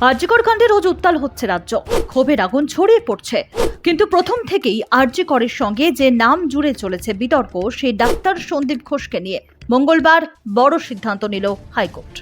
আরজিকর কাণ্ডে রোজ উত্তাল হচ্ছে রাজ্য। ক্ষোভের আগুন ছড়িয়ে পড়ছে। কিন্তু প্রথম থেকেই আরজিকরের সঙ্গে যে নাম জুড়ে চলেছে বিতর্ক, সেই ডাক্তার সন্দীপ ঘোষকে নিয়ে মঙ্গলবার বড় সিদ্ধান্ত নিল হাইকোর্ট।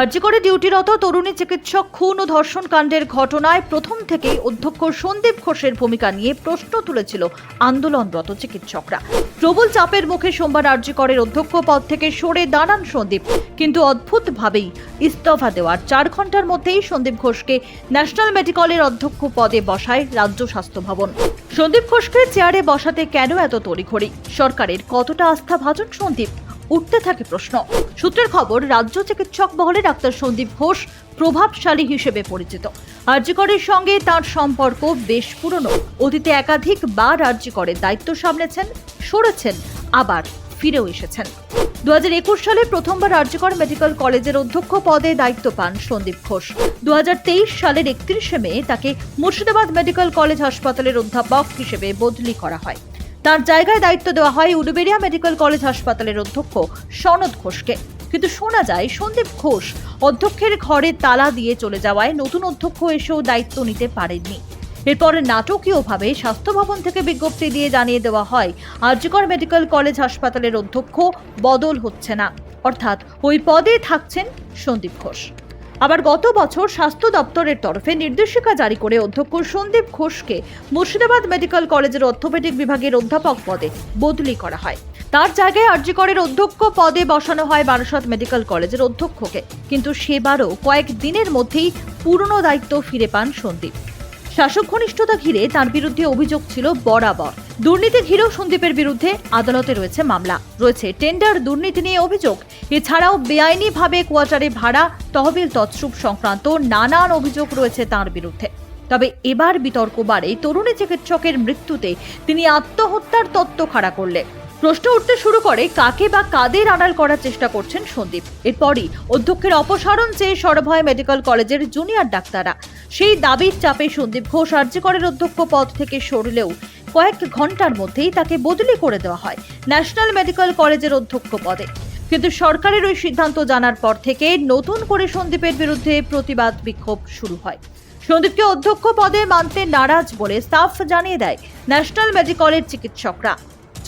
আরজিকরে ডিউটিরত তরুণী চিকিৎসক খুন ও ধর্ষণ কাণ্ডের ঘটনায় প্রথম থেকেই অধ্যক্ষ সন্দীপ ঘোষের ভূমিকা নিয়ে প্রশ্ন তুলেছিল আন্দোলনরত চিকিৎসকরা। প্রবল চাপের মুখে সোমবার আরজিকরের অধ্যক্ষ পদ থেকে সরে দাঁড়ান সন্দীপ। কিন্তু অদ্ভুতভাবেই ইস্তফা দেওয়ার চার ঘণ্টার মধ্যেই সন্দীপ ঘোষকে ন্যাশনাল মেডিকেলের অধ্যক্ষ পদে বসায় রাজ্য স্বাস্থ্য ভবন। সন্দীপ ঘোষকে চেয়ারে বসাতে কেন এত তড়িঘড়ি? সরকারের কতটা আস্থা ভাজন সন্দীপ? উঠতে থাকে প্রশ্ন। সূত্রের খবর, রাজ্য চিকিৎসক মহলে ডাক্তার সন্দীপ ঘোষ প্রভাবশালী হিসেবে পরিচিত। আর্যিকরের সঙ্গে তার সম্পর্ক বেশ পুরনো। অতীতে একাধিক বার আর্যিকরের দায়িত্ব সামলেছেন, সরেছেন, আবার ফিরেও এসেছেন। দু হাজার একুশ সালে প্রথমবার আর্যকর মেডিকেল কলেজের অধ্যক্ষ পদে দায়িত্ব পান সন্দীপ ঘোষ। দু হাজার তেইশ সালের একত্রিশে মে তাকে মুর্শিদাবাদ মেডিকেল কলেজ হাসপাতালের অধ্যাপক হিসেবে বদলি করা হয়। তার জায়গায় দায়িত্ব দেওয়া হয় উলুবেড়িয়া মেডিকেল কলেজ হাসপাতালের অধ্যক্ষ সনদ ঘোষকে। কিন্তু শোনা যায়, সন্দীপ ঘোষ অধ্যক্ষের ঘরে তালা দিয়ে চলে যাওয়ায় নতুন অধ্যক্ষ এসেও দায়িত্ব নিতে পারেননি। এরপর নাটকীয়ভাবে স্বাস্থ্য ভবন থেকে বিজ্ঞপ্তি দিয়ে জানিয়ে দেওয়া হয় আর্যকর মেডিকেল কলেজ হাসপাতালের অধ্যক্ষ বদল হচ্ছে না। অর্থাৎ ওই পদে থাকছেন সন্দীপ ঘোষ। আবার গত বছর স্বাস্থ্য দপ্তরের তরফে নির্দেশিকা জারি করে অধ্যক্ষ সন্দীপ ঘোষকে মুর্শিদাবাদ মেডিকেল কলেজের অর্থোপেডিক বিভাগের অধ্যাপক পদে বদলি করা হয়। তার জায়গায় আরজিকরের অধ্যক্ষ পদে বসানো হয় বারাসত মেডিকেল কলেজের অধ্যক্ষকে। কিন্তু সেবারও কয়েক দিনের মধ্যেই পুরনো দায়িত্ব ফিরে পান সন্দীপ। শাসক ঘনিষ্ঠতা ঘিরে তার বিরুদ্ধে অভিযোগ ছিল বরাবর। দুর্নীতি ঘিরেও সন্দীপের বিরুদ্ধে আদালতে রয়েছে মামলা। রয়েছে টেন্ডার দুর্নীতি নিয়ে অভিযোগ। এছাড়াও বেআইনিভাবে কোয়ার্টারে ভাড়া, তহবিল তৎসুপ সংক্রান্ত নানান অভিযোগ রয়েছে তার বিরুদ্ধে। তবে এবার বিতর্ক বাড়ে। তরুণী চিকিৎসকের মৃত্যুতে তিনি আত্মহত্যার তত্ত্ব খাড়া করলেন প্রশ্ন উঠতে শুরু করে কাকে বা কাদের আড়াল করার চেষ্টা করছেন সন্দীপ। এরপরই অধ্যক্ষের অপসারণ চেয়ে সরভয় মেডিকেল কলেজের জুনিয়র ডাক্তাররা। সেই দাবির চাপে সন্দীপ ঘোষ আর্যকরের অধ্যক্ষ পদ থেকে সরলেও কয়েক ঘণ্টার মধ্যেই তাকে বদলি করে দেওয়া হয় ন্যাশনাল মেডিকেল কলেজের অধ্যক্ষ পদে। কিন্তু সরকারের ওই সিদ্ধান্ত জানার পর থেকে নতুন করে সন্দীপের বিরুদ্ধে প্রতিবাদ বিক্ষোভ শুরু হয়। সন্দীপকে অধ্যক্ষ পদে মানতে নারাজ বলে স্টাফ জানিয়ে দেয় ন্যাশনাল মেডিকেলের চিকিৎসকরা।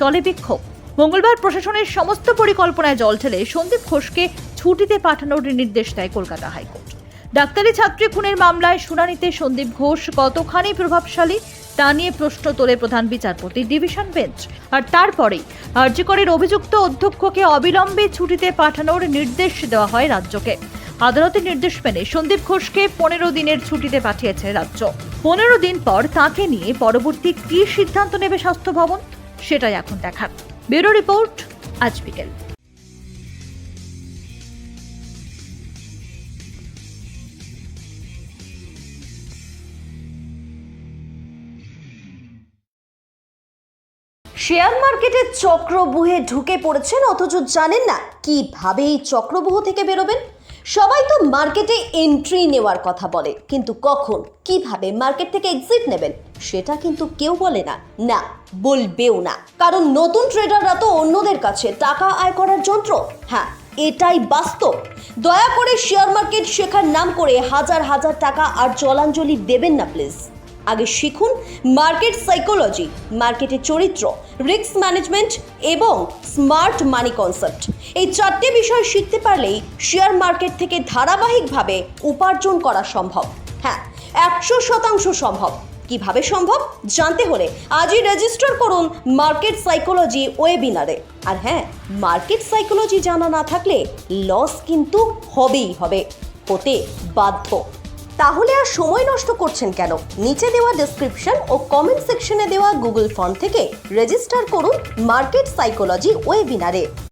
চলে বিক্ষোভ। মঙ্গলবার প্রশাসনের সমস্ত পরিকল্পনায় জল ঢেলে সন্দীপ ঘোষকে ছুটিতে পাঠানোর নির্দেশ দেয় কলকাতা হাইকোর্ট। ডাক্তারি ছাত্রী খুনের মামলায় শুনানিতে সন্দীপ ঘোষ কতখানি প্রভাবশালী তা নিয়ে প্রশ্ন তোলে প্রধান বিচারপতি ডিভিশন বেঞ্চ। আর তারপরেই আর্যকরের অভিযুক্ত অধ্যক্ষকে অবিলম্বে ছুটিতে পাঠানোর নির্দেশ দেওয়া হয় রাজ্যকে। আদালতের নির্দেশ মেনে সন্দীপ ঘোষকে পনেরো দিনের ছুটিতে পাঠিয়েছে রাজ্য। পনেরো দিন পর তাকে নিয়ে পরবর্তী কী সিদ্ধান্ত নেবে স্বাস্থ্য ভবন? সেটাই এখন দেখার ব্যুরো রিপোর্ট, আজ বিকেল। শেয়ার মার্কেটে চক্রবুহে ঢুকে পড়েছেন, অথচ জানেন না কীভাবে এই চক্রবুহ থেকে বেরোবেন? সবাই তো মার্কেটে এন্ট্রি নেওয়ার কথা বলে, কিন্তু কখন, কীভাবে মার্কেট থেকে এক্সিট নেবেন? সেটা কিন্তু কেউ বলে না। না, বলবেও না। কারণ নতুন ট্রেডাররা তো অন্যদের কাছে টাকা আয় করার যন্ত্র। হ্যাঁ এটাই বাস্তব। দয়া করে শেয়ার মার্কেট শেখার নাম করে হাজার হাজার টাকা আর জলাঞ্জলি দেবেন না প্লিজ আগে শিখুন মার্কেট সাইকোলজি মার্কেটের চরিত্র রিস্ক ম্যানেজমেন্ট এবং স্মার্ট মানি কনসেপ্ট এই চারটে বিষয় শিখতে পারলেই শেয়ার মার্কেট থেকে ধারাবাহিকভাবে উপার্জন করা সম্ভব। হ্যাঁ একশো শতাংশ সম্ভব। কীভাবে সম্ভব জানতে হলে আজই রেজিস্টার করুন মার্কেট সাইকোলজি ওয়েবিনারে আর হ্যাঁ মার্কেট সাইকোলজি জানা না থাকলে লস কিন্তু হবেই হবে, হতে বাধ্য। তাহলে আর সময় নষ্ট করছেন কেন? নিচে দেওয়া ডেসক্রিপশন ও কমেন্ট সেকশনে দেওয়া গুগল ফর্ম থেকে রেজিস্টার করুন মার্কেট সাইকোলজি ওয়েবিনারে